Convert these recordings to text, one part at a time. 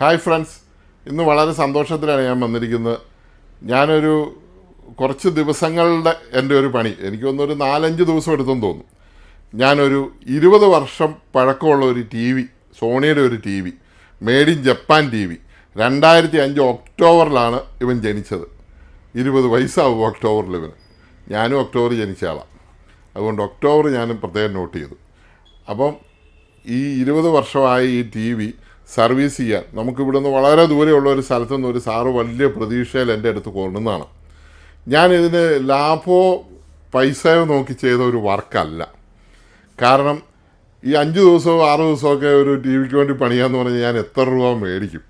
Hi friends. ഇന്ന് വളരെ സന്തോഷത്തിലാണ് ഞാൻ വന്നിരിക്കുന്നത്. ഞാനൊരു കുറച്ച് ദിവസങ്ങളുടെ എന്റെ ഒരു പണി. എനിക്ക് തോന്നുന്നു ഒരു നാലഞ്ച് ദിവസം എടുത്തെന്ന് തോന്നുന്നു. ഞാനൊരു ഇരുപത് വർഷം പഴക്കമുള്ള ഒരു ടി വി സോണിയുടെ ഒരു TV made in Japan TV രണ്ടായിരത്തി അഞ്ച് ഒക്ടോബറിലാണ് ഇവൻ ജനിച്ചത്. ഇരുപത് വയസ്സാവും ഒക്ടോബറിൽ ഇവന്. ഞാനും ഒക്ടോബർ ജനിച്ച ആളാണ് അതുകൊണ്ട് ഒക്ടോബർ ഞാനും പ്രത്യേകം നോട്ട് ചെയ്തു. അപ്പം ഈ ഇരുപത് വർഷമായി ഈ ടി വി സർവീസ് ചെയ്യാൻ. നമുക്കിവിടെ നിന്ന് വളരെ ദൂരെയുള്ള ഒരു സ്ഥലത്തു നിന്ന് ഒരു സാറ് വലിയ പ്രതീക്ഷയിൽ എന്റെ അടുത്ത് കൊണ്ടുവന്നതാണ്. ഞാനിതിന് ലാഭമോ പൈസയോ നോക്കി ചെയ്ത ഒരു വർക്കല്ല. കാരണം ഈ അഞ്ച് ദിവസമോ ആറ് ദിവസമൊക്കെ ഒരു ടി വിക്ക് വേണ്ടി പണിയാന്ന് പറഞ്ഞാൽ ഞാൻ എത്ര രൂപ മേടിക്കും.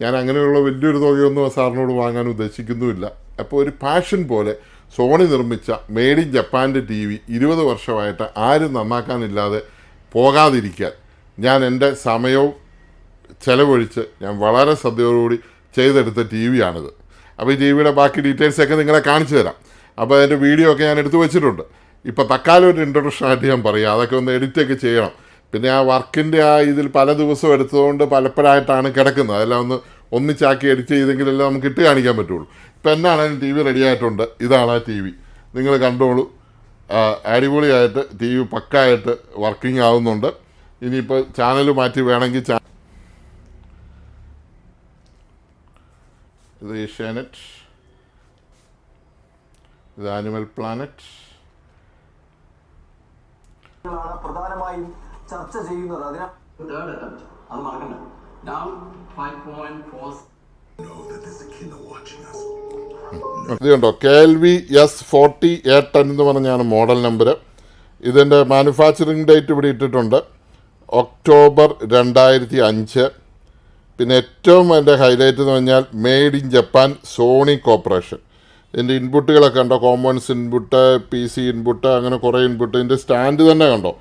ഞാൻ അങ്ങനെയുള്ള വലിയൊരു തുകയൊന്നും സാറിനോട് വാങ്ങാൻ ഉദ്ദേശിക്കുന്നുമില്ല. അപ്പോൾ ഒരു പാഷൻ പോലെ സോണി നിർമ്മിച്ച മെയ്ഡ് ഇൻ ജപ്പാന്റെ ടി വി ഇരുപത് വർഷമായിട്ട് ആരും നന്നാക്കാനില്ലാതെ പോകാതിരിക്കാൻ ഞാൻ എന്റെ സമയവും ചെലവഴിച്ച് ഞാൻ വളരെ ശ്രദ്ധയോടുകൂടി ചെയ്തെടുത്ത ടി വിയാണിത് അപ്പോൾ ഈ ടി വിയുടെ ബാക്കി ഡീറ്റെയിൽസ് ഒക്കെ നിങ്ങളെ കാണിച്ചു തരാം. അപ്പോൾ അതിന്റെ വീഡിയോ ഒക്കെ ഞാൻ എടുത്തു വെച്ചിട്ടുണ്ട്. ഇപ്പോൾ തക്കാലം ഒരു ഇൻട്രൊഡക്ഷൻ ആയിട്ട് ഞാൻ പറയാം. അതൊക്കെ ഒന്ന് എഡിറ്റൊക്കെ ചെയ്യണം. പിന്നെ ആ വർക്കിന്റെ ആ ഇതിൽ പല ദിവസവും എടുത്തതുകൊണ്ട് പലപ്പോഴായിട്ടാണ് കിടക്കുന്നത്. അതെല്ലാം ഒന്ന് ഒന്നിച്ചാക്കി എഡിറ്റ് ചെയ്തെങ്കിലല്ലേ നമുക്ക് ഇട്ട് കാണിക്കാൻ പറ്റുള്ളൂ. ഇപ്പോൾ എന്നാണെങ്കിലും ടി വി റെഡി ആയിട്ടുണ്ട്? ഇതാണ് ആ ടി വി നിങ്ങൾ കണ്ടോളൂ. അടിപൊളിയായിട്ട് ടി വി പക്കായിട്ട് വർക്കിംഗ് ആവുന്നുണ്ട്. ഇനിയിപ്പോൾ ചാനൽ മാറ്റി വേണമെങ്കിൽ ഇത് ഏഷ്യാനെറ്റ് ഇത് ആനിമൽ പ്ലാനറ്റ്. പ്രധാനമായും ചർച്ച ചെയ്യുന്നത്. അതിനാ അത് മറക്കണ്ട. ഇത് കണ്ടോ? K L V S forty A ten എന്ന് പറഞ്ഞാണ് മോഡൽ നമ്പർ ഇതിന്റെ മാനുഫാക്ചറിങ് ഡേറ്റ് ഇവിടെ ഇട്ടിട്ടുണ്ട്. ഒക്ടോബർ രണ്ടായിരത്തി അഞ്ച്. പിന്നെ ഏറ്റവും എന്റെ ഹൈലൈറ്റ് എന്ന് പറഞ്ഞാൽ made in Japan Sony corporation ഇതിന്റെ ഇൻപുട്ടുകളൊക്കെ കണ്ടോ? Compounds input P C input അങ്ങനെ കുറേ ഇൻപുട്ട് ഇതിന്റെ സ്റ്റാൻഡ് തന്നെ കണ്ടോ?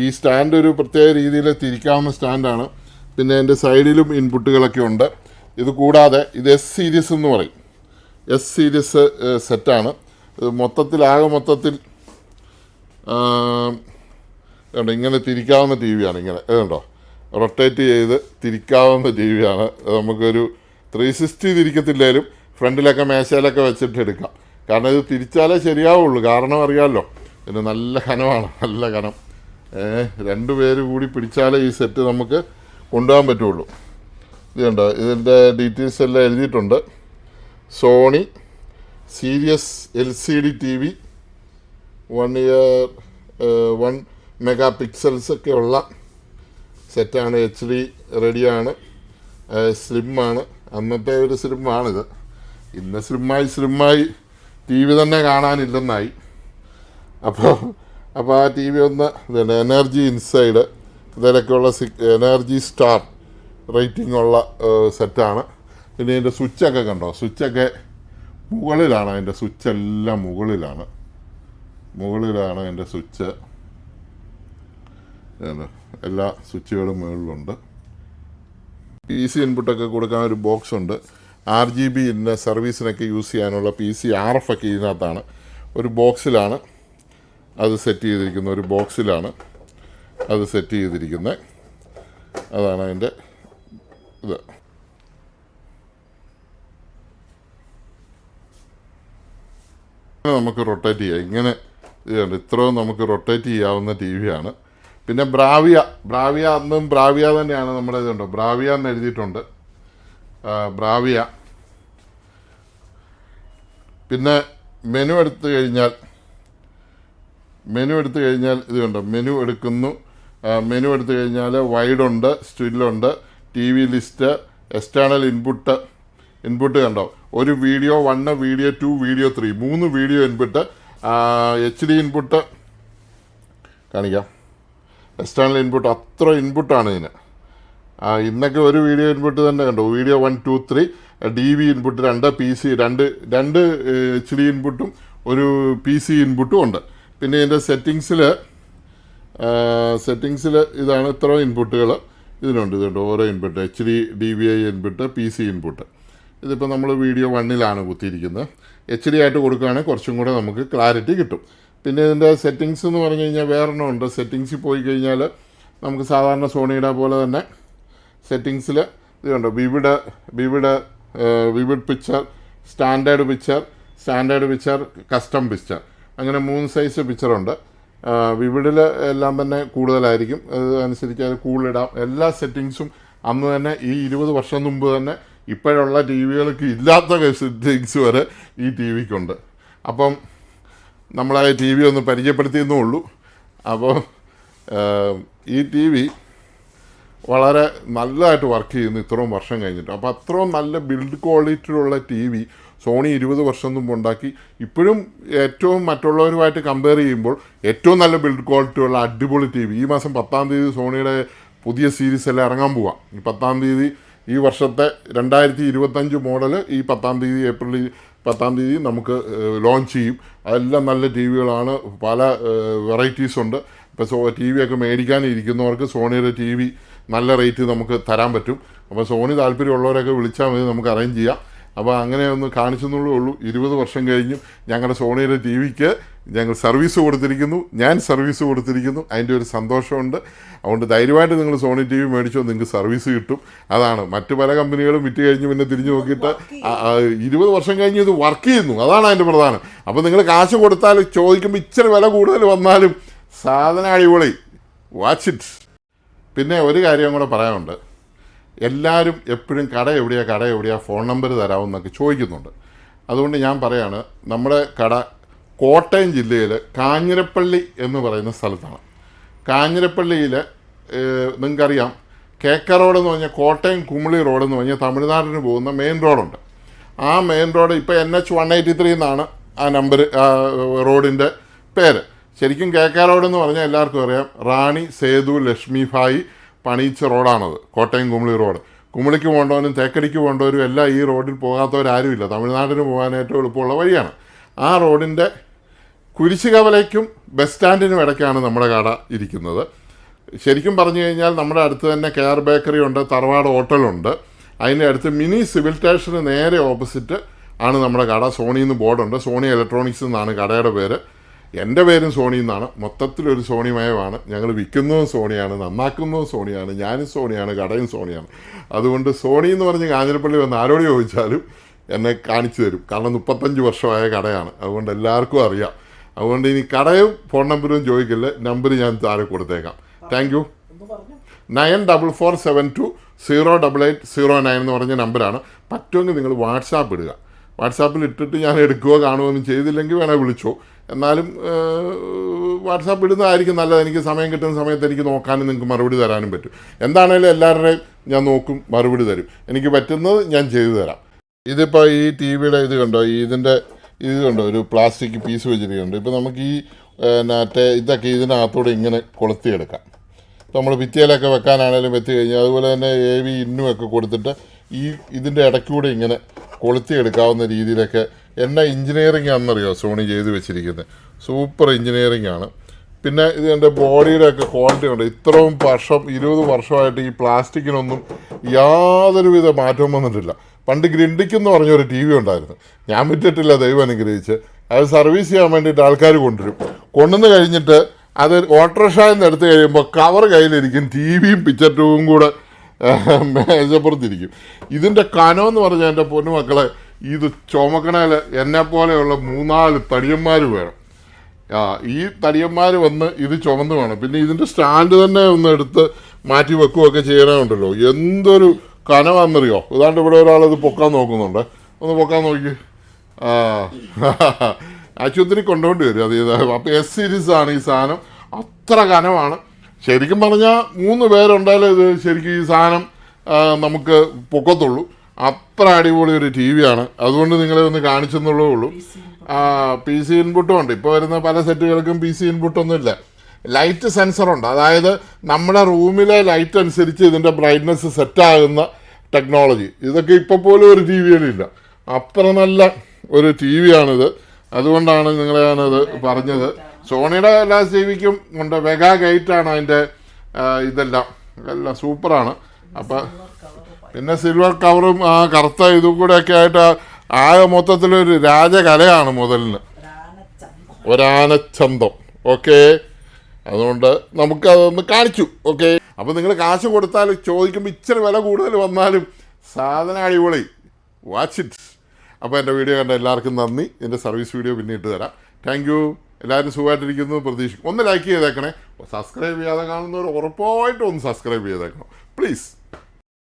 ഈ സ്റ്റാൻഡ് ഒരു പ്രത്യേക രീതിയിൽ തിരിക്കാവുന്ന സ്റ്റാൻഡാണ് പിന്നെ അതിന്റെ സൈഡിലും ഇൻപുട്ടുകളൊക്കെ ഉണ്ട്. ഇത് കൂടാതെ ഇത് എസ് സീരീസ് എന്ന് പറയും. എസ് സീരീസ് സെറ്റാണ് മൊത്തത്തിൽ ആകെ മൊത്തത്തിൽ ഇങ്ങനെ തിരിക്കാവുന്ന ടി വിയാണ് ഇങ്ങനെ ഇത് കണ്ടോ? റൊട്ടേറ്റ് ചെയ്ത് തിരിക്കാവുന്ന ടി വിയാണ് നമുക്കൊരു ത്രീ സിക്സ്റ്റി തിരിക്കത്തില്ലേലും ഫ്രണ്ടിലൊക്കെ മേശയിലൊക്കെ വെച്ചിട്ട് എടുക്കാം. കാരണം ഇത് തിരിച്ചാലേ ശരിയാവുള്ളൂ. കാരണം അറിയാമല്ലോ പിന്നെ നല്ല കനമാണ്. നല്ല കനം. രണ്ട് പേര് കൂടി പിടിച്ചാലേ ഈ സെറ്റ് നമുക്ക് കൊണ്ടുപോകാൻ പറ്റുള്ളൂ. ഇത് കണ്ടോ? ഇതിന്റെ ഡീറ്റെയിൽസ് എല്ലാം എഴുതിയിട്ടുണ്ട്. Sony series L C D TV one year one megapixels ഒക്കെ ഉള്ള സെറ്റാണ് എച്ച് ഡി റെഡിയാണ് സ്ലിമ്മാണ് അന്നത്തെ ഒരു സ്ലിമ്മാണിത് ഇന്ന് സ്ലിമ്മായി സ്ലിമ്മായി ടി വി തന്നെ കാണാനില്ലെന്നായി. അപ്പോൾ അപ്പോൾ ആ ടി വി ഒന്ന് ഇതുണ്ട് എനർജി ഇൻസൈഡ് ഇതിലൊക്കെയുള്ള എനർജി സ്റ്റാർ റേറ്റിംഗ് ഉള്ള സെറ്റാണ്. പിന്നെ ഇതിന്റെ സ്വിച്ചൊക്കെ കണ്ടോ? സ്വിച്ചൊക്കെ മുകളിലാണ് അതിന്റെ സ്വിച്ചെല്ലാം മുകളിലാണ്. മുകളിലാണ് അതിന്റെ സ്വിച്ച്. എല്ലാ സ്വിച്ചുകളും മുകളിലുണ്ട് പി സി ഇൻപുട്ടൊക്കെ കൊടുക്കാൻ ഒരു ബോക്സ് ഉണ്ട്. ആർ ജി ബി ഇന്ന സർവീസിനൊക്കെ യൂസ് ചെയ്യാനുള്ള പി സി ആർ എഫ് ഒക്കെ ഇതിനകത്താണ്. ഒരു ബോക്സിലാണ് അത് സെറ്റ് ചെയ്തിരിക്കുന്നത്. ഒരു ബോക്സിലാണ് അത് സെറ്റ് ചെയ്തിരിക്കുന്നത്. അതാണ് അതിന്റെ ഇത്. നമുക്ക് റൊട്ടേറ്റ് ചെയ്യാം. ഇങ്ങനെ ഇത് കണ്ടോ, ഇത്രയും നമുക്ക് റൊട്ടേറ്റ് ചെയ്യാവുന്ന ടി വിയാണ് പിന്നെ ബ്രാവിയ ബ്രാവിയ അന്നും ബ്രാവിയ തന്നെയാണ് നമ്മുടെ ഇതുണ്ടോ ബ്രാവിയ എന്ന് എഴുതിയിട്ടുണ്ട്. ബ്രാവിയ. പിന്നെ മെനു എടുത്തു കഴിഞ്ഞാൽ മെനു എടുത്തു കഴിഞ്ഞാൽ ഇത് കണ്ടോ? മെനു എടുക്കുന്നു. മെനു എടുത്തു കഴിഞ്ഞാൽ വൈഡുണ്ട് സ്റ്റില്ലുണ്ട് TV list external input input കണ്ടോ? ഒരു video one video two video three മൂന്ന് video input H D input കാണിക്കാം. എക്സ്റ്റേണൽ ഇൻപുട്ട് അത്ര ഇൻപുട്ടാണ് ഇതിന്. ഇന്നൊക്കെ ഒരു വീഡിയോ ഇൻപുട്ട് തന്നെ കണ്ടു. Video one two three D V input രണ്ട് പി സി രണ്ട് രണ്ട് എച്ച് ഡി ഇൻപുട്ടും ഒരു പി സി ഇൻപുട്ടും ഉണ്ട്. പിന്നെ ഇതിന്റെ സെറ്റിങ്സിൽ സെറ്റിങ്സിൽ ഇതാണ് ഇത്ര ഇൻപുട്ടുകൾ ഇതിനുണ്ട് ഇതുണ്ട് ഓരോ input H D D V I input P C input ഇതിപ്പോൾ നമ്മൾ വീഡിയോ വണ്ണിലാണ് കുത്തിയിരിക്കുന്നത്. എച്ച് ഡി ആയിട്ട് കൊടുക്കുകയാണെങ്കിൽ കുറച്ചും കൂടെ നമുക്ക് ക്ലാരിറ്റി കിട്ടും. പിന്നെ ഇതിന്റെ സെറ്റിങ്സ് എന്ന് പറഞ്ഞു കഴിഞ്ഞാൽ വേറെണ്ണം ഉണ്ട്. സെറ്റിങ്സിൽ പോയി കഴിഞ്ഞാൽ നമുക്ക് സാധാരണ സോണിയുടെ പോലെ തന്നെ സെറ്റിങ്സിൽ ഇതുണ്ട് vivid vivid vivid picture standard picture standard picture custom picture അങ്ങനെ മൂന്ന് സൈസ് പിക്ചറുണ്ട് വിവിഡിൽ എല്ലാം തന്നെ കൂടുതലായിരിക്കും. അത് അനുസരിച്ച് അത് കൂടുതലിടാം. എല്ലാ സെറ്റിങ്സും അന്ന് തന്നെ ഈ ഇരുപത് വർഷം മുമ്പ് തന്നെ ഇപ്പോഴുള്ള ടി വികൾക്ക് ഇല്ലാത്ത സെറ്റിങ്സ് വരെ ഈ ടി വിക്കുണ്ട് അപ്പം നമ്മളെ ടി വി ഒന്ന് പരിചയപ്പെടുത്തിയെന്നേ ഉള്ളൂ. അപ്പോൾ ഈ ടി വി വളരെ നല്ലതായിട്ട് വർക്ക് ചെയ്യുന്നു ഇത്രയും വർഷം കഴിഞ്ഞിട്ട്. അപ്പോൾ അത്രയും നല്ല ബിൽഡ് ക്വാളിറ്റിയിലുള്ള ടി വി സോണി ഇരുപത് വർഷം മുമ്പ് ഉണ്ടാക്കി. ഇപ്പോഴും ഏറ്റവും മറ്റുള്ളവരുമായിട്ട് കമ്പയർ ചെയ്യുമ്പോൾ ഏറ്റവും നല്ല ബിൽഡ് ക്വാളിറ്റിയുള്ള അടിപൊളി ടി വി. ഈ മാസം പത്താം തീയതി സോണിയുടെ പുതിയ സീരീസ് എല്ലാം ഇറങ്ങാൻ പോവാം. ഈ പത്താം തീയതി ഈ വർഷത്തെ രണ്ടായിരത്തി ഇരുപത്തഞ്ച് മോഡൽ ഈ പത്താം തീയതി ഏപ്രിൽ പത്താം തീയതി നമുക്ക് ലോഞ്ച് ചെയ്യും. അതെല്ലാം നല്ല ടി വികളാണ് പല വെറൈറ്റീസ് ഉണ്ട്. ഇപ്പോൾ സോ ടി വി ഒക്കെ മേടിക്കാനിരിക്കുന്നവർക്ക് സോണിയുടെ ടി വി നല്ല റേറ്റ് നമുക്ക് തരാൻ പറ്റും. അപ്പോൾ സോണി താല്പര്യമുള്ളവരൊക്കെ വിളിച്ചാൽ മതി നമുക്ക് അറേഞ്ച് ചെയ്യാം. അപ്പോൾ അങ്ങനെ ഒന്ന് കാണിച്ചെന്നുള്ളേ ഉള്ളൂ. ഇരുപത് വർഷം കഴിഞ്ഞും. ഞങ്ങളുടെ സോണിയുടെ ടി വിക്ക് ഞങ്ങൾ സർവീസ് കൊടുത്തിരിക്കുന്നു. ഞാൻ സർവീസ് കൊടുത്തിരിക്കുന്നു. അതിന്റെ ഒരു സന്തോഷമുണ്ട്. അതുകൊണ്ട് ധൈര്യമായിട്ട് നിങ്ങൾ സോണി ടി വി മേടിച്ചോ നിങ്ങൾക്ക് സർവീസ് കിട്ടും. അതാണ്. മറ്റ് പല കമ്പനികളും വിറ്റ് കഴിഞ്ഞ് പിന്നെ തിരിഞ്ഞു നോക്കിയിട്ട് ഇരുപത് വർഷം കഴിഞ്ഞ് ഇത് വർക്ക് ചെയ്യുന്നു. അതാണ് അതിന്റെ പ്രധാനം. അപ്പോൾ നിങ്ങൾ കാശ് കൊടുത്താൽ ചോദിക്കുമ്പോൾ ഇച്ചിരി വില കൂടുതൽ വന്നാലും സാധന അടിപൊളി. വാച്ച് ഇറ്റ് പിന്നെ ഒരു കാര്യം കൂടെ പറയാനുണ്ട്. എല്ലാവരും എപ്പോഴും കട എവിടെയാണ് കട എവിടെയാണ് ഫോൺ നമ്പർ തരാമെന്നൊക്കെ ചോദിക്കുന്നുണ്ട്. അതുകൊണ്ട് ഞാൻ പറയാണ് നമ്മുടെ കട കോട്ടയം ജില്ലയിൽ കാഞ്ഞിരപ്പള്ളി എന്ന് പറയുന്ന സ്ഥലത്താണ്. കാഞ്ഞിരപ്പള്ളിയിൽ നിങ്ങൾക്കറിയാം കേക്ക റോഡ് എന്ന് പറഞ്ഞാൽ കോട്ടയം കുമിളി റോഡ് എന്ന് പറഞ്ഞാൽ തമിഴ്നാടിന് പോകുന്ന മെയിൻ റോഡുണ്ട്. ആ മെയിൻ റോഡ് ഇപ്പോൾ N H one eighty three എന്നാണ് ആ നമ്പർ റോഡിന്റെ പേര്. ശരിക്കും കേക്ക റോഡ് എന്ന് പറഞ്ഞാൽ എല്ലാവർക്കും അറിയാം റാണി സേതു ലക്ഷ്മി ഭായി പണിയിച്ച റോഡാണത്. കോട്ടയം കുമിളി റോഡ്. കുമിളിക്ക് പോകേണ്ടവനും തേക്കടിക്ക് പോകേണ്ടവരും എല്ലാം ഈ റോഡിൽ പോകാത്തവരാരുമില്ല. തമിഴ്നാട്ടിന് പോകാൻ ഏറ്റവും എളുപ്പമുള്ള വഴിയാണ്. ആ റോഡിന്റെ കുരിശുകവലയ്ക്കും ബസ് സ്റ്റാൻഡിനും ഇടയ്ക്കാണ് നമ്മുടെ കട ഇരിക്കുന്നത്. ശരിക്കും പറഞ്ഞു കഴിഞ്ഞാൽ നമ്മുടെ അടുത്ത് തന്നെ കെയർ ബേക്കറി ഉണ്ട് തറവാട് ഹോട്ടലുണ്ട്. അതിന്റെ അടുത്ത് മിനി സിവിൽ സ്റ്റേഷന് നേരെ ഓപ്പോസിറ്റ് ആണ് നമ്മുടെ കട. സോണിന്ന് ബോർഡുണ്ട്. സോണി ഇലക്ട്രോണിക്സ് എന്നാണ് കടയുടെ പേര്. എന്റെ പേരും സോണി എന്നാണ്. മൊത്തത്തിലൊരു സോണിമയമാണ് ഞങ്ങൾ വിൽക്കുന്നതും സോണിയാണ് നന്നാക്കുന്നതും സോണിയാണ് ഞാനും സോണിയാണ് കടയും സോണിയാണ്. അതുകൊണ്ട് സോണി എന്ന് പറഞ്ഞ് കാഞ്ഞിരപ്പള്ളി വന്ന് ആരോട് ചോദിച്ചാലും എന്നെ കാണിച്ചു തരും. കാരണം മുപ്പത്തഞ്ച് വർഷമായ കടയാണ്. അതുകൊണ്ട് എല്ലാവർക്കും അറിയാം. അതുകൊണ്ട് ഇനി കടയും ഫോൺ നമ്പറും ചോദിക്കില്ല. നമ്പർ ഞാൻ താഴെ കൊടുത്തേക്കാം. Thank you nine double four seven two zero double eight zero nine എന്ന് പറഞ്ഞ നമ്പറാണ്. പറ്റുമെങ്കിൽ നിങ്ങൾ വാട്സാപ്പ് ഇടുക. വാട്സാപ്പിൽ ഇട്ടിട്ട് ഞാൻ എടുക്കുകയോ കാണുകയോ ഒന്നും ചെയ്തില്ലെങ്കിൽ വേണേൽ വിളിച്ചോ. എന്നാലും വാട്സാപ്പ് ഇടുന്നതായിരിക്കും നല്ലത്. എനിക്ക് സമയം കിട്ടുന്ന സമയത്ത് എനിക്ക് നോക്കാനും നിങ്ങൾക്ക് മറുപടി തരാനും പറ്റും. എന്താണേലും എല്ലാവരുടെയും ഞാൻ നോക്കും മറുപടി തരും. എനിക്ക് പറ്റുന്നത് ഞാൻ ചെയ്തു തരാം. ഇതിപ്പോൾ ഈ ടി വിയുടെ ഇത് കണ്ടോ? ഇതിന്റെ ഇത് കണ്ടോ? ഒരു പ്ലാസ്റ്റിക് പീസ് വെച്ചിരിക്കുന്നുണ്ട്. ഇപ്പോൾ നമുക്ക് ഈ മറ്റേ ഇതൊക്കെ ഇതിനകത്തോടെ ഇങ്ങനെ കൊളുത്തിയെടുക്കാം. നമ്മൾ ഭിത്തിയിലൊക്കെ വെക്കാനാണേലും വെച്ച് കഴിഞ്ഞാൽ അതുപോലെ തന്നെ എ വി ഇന്നും ഒക്കെ കൊടുത്തിട്ട് ഈ ഇതിന്റെ ഇടയ്ക്കൂടെ ഇങ്ങനെ കൊളുത്തിയെടുക്കാവുന്ന രീതിയിലൊക്കെ എണ്ണ എഞ്ചിനീയറിംഗ് ആണെന്നറിയോ സോണി ചെയ്ത് വെച്ചിരിക്കുന്നത് സൂപ്പർ എഞ്ചിനീയറിംഗ് ആണ്. പിന്നെ ഇത് എന്റെ ബോഡിയുടെ ഒക്കെ ക്വാളിറ്റി ഉണ്ട് ഇത്രയും വർഷം ഇരുപത് വർഷമായിട്ട് ഈ പ്ലാസ്റ്റിക്കിനൊന്നും യാതൊരുവിധ മാറ്റവും വന്നിട്ടില്ല. പണ്ട് ഗ്രിൻഡിക്കെന്ന് പറഞ്ഞൊരു ടി വി ഉണ്ടായിരുന്നു. ഞാൻ വിറ്റിട്ടില്ല ദൈവം അനുഗ്രഹിച്ച്. അത് സർവീസ് ചെയ്യാൻ വേണ്ടിയിട്ട് ആൾക്കാർ കൊണ്ടുവരും. കൊണ്ടുവന്ന് കഴിഞ്ഞിട്ട് അത് ഓട്ടോറിക്ഷയിൽ നിന്ന് എടുത്ത് കഴിയുമ്പോൾ കവർ കയ്യിലിരിക്കും ടി വിയും പിക്ചർ ട്യൂബും കൂടെ മേശപ്പുറത്തിരിക്കും ഇതിന്റെ കനം എന്ന് പറഞ്ഞാൽ എന്റെ പൊന്നുമക്കളെ ഇത് ചുമക്കണേൽ എന്നെ പോലെയുള്ള മൂന്നാൽ തടിയന്മാർ വേണം. ആ ഈ തടിയന്മാർ വന്ന് ഇത് ചുമന്ന് വേണം. പിന്നെ ഇതിന്റെ സ്റ്റാൻഡ് തന്നെ ഒന്ന് എടുത്ത് മാറ്റി വെക്കുകയൊക്കെ ചെയ്യണമുണ്ടല്ലോ. എന്തൊരു കനമാണെന്നറിയോ? ഇതാണ്ട് ഇവിടെ ഒരാളത് പൊക്കാൻ നോക്കുന്നുണ്ട്. ഒന്ന് പൊക്കാൻ നോക്കി. ആ ആശുപത്രി കൊണ്ടുകൊണ്ട് വരും. അത് അപ്പം എസ് സീരീസാണ് ഈ സാധനം. അത്ര കനമാണ്. ശരിക്കും പറഞ്ഞാൽ മൂന്ന് പേരുണ്ടായാലേ ഇത് ശരിക്കും ഈ സാധനം നമുക്ക് പൊക്കത്തുള്ളൂ. അത്ര അടിപൊളി ഒരു ടി വിയാണ് അതുകൊണ്ട് നിങ്ങളെ ഒന്ന് കാണിച്ചെന്നുള്ളേ ഉള്ളൂ. പി സി ഇൻപുട്ടും ഉണ്ട് ഇപ്പോൾ വരുന്ന പല സെറ്റുകൾക്കും പി സി ഇൻപുട്ടൊന്നും ഇല്ല ലൈറ്റ് സെൻസറുണ്ട്. അതായത് നമ്മുടെ റൂമിലെ ലൈറ്റ് അനുസരിച്ച് ഇതിന്റെ ബ്രൈറ്റ്നസ് സെറ്റാകുന്ന ടെക്നോളജി. ഇതൊക്കെ ഇപ്പോൾ പോലും ഒരു ടി വിയിലില്ല അത്ര നല്ല ഒരു ടി വിയാണിത് അതുകൊണ്ടാണ് നിങ്ങളെ ഞാനത് പറഞ്ഞത്. സോണിയുടെ എല്ലാ ടി വിക്കും ഉണ്ട് വെഗാ ഗൈറ്റാണ് അതിന്റെ ഇതെല്ലാം. എല്ലാം സൂപ്പറാണ്. അപ്പം പിന്നെ സിൽവർ കവറും ആ കറുത്ത ഇതും കൂടെ ഒക്കെ ആയിട്ട് ആകെ മൊത്തത്തിലൊരു രാജകലയാണ് മുതലിന്. ഒരാനച്ചന്തം. ഓക്കെ അതുകൊണ്ട് നമുക്ക് അതൊന്ന് കാണിച്ചു. ഓക്കെ അപ്പോൾ നിങ്ങൾ കാശ് കൊടുത്താൽ ചോദിക്കുമ്പോൾ ഇച്ചിരി വില കൂടുതൽ വന്നാലും സാധന അടിപൊളി. വാച്ച് ഇറ്റ് അപ്പോൾ എന്റെ വീഡിയോ കണ്ട എല്ലാവർക്കും നന്ദി. എന്റെ സർവീസ് വീഡിയോ പിന്നെ ഇട്ട് തരാം താങ്ക് എല്ലാവരും സുഖമായിട്ടിരിക്കുന്നു പ്രതീക്ഷിക്കും ഒന്ന് ലൈക്ക് ചെയ്തേക്കണേ. സബ്സ്ക്രൈബ് ചെയ്യാതെ കാണുന്നവർ ഉറപ്പായിട്ടും ഒന്ന് സബ്സ്ക്രൈബ് ചെയ്തേക്കണം. പ്ലീസ്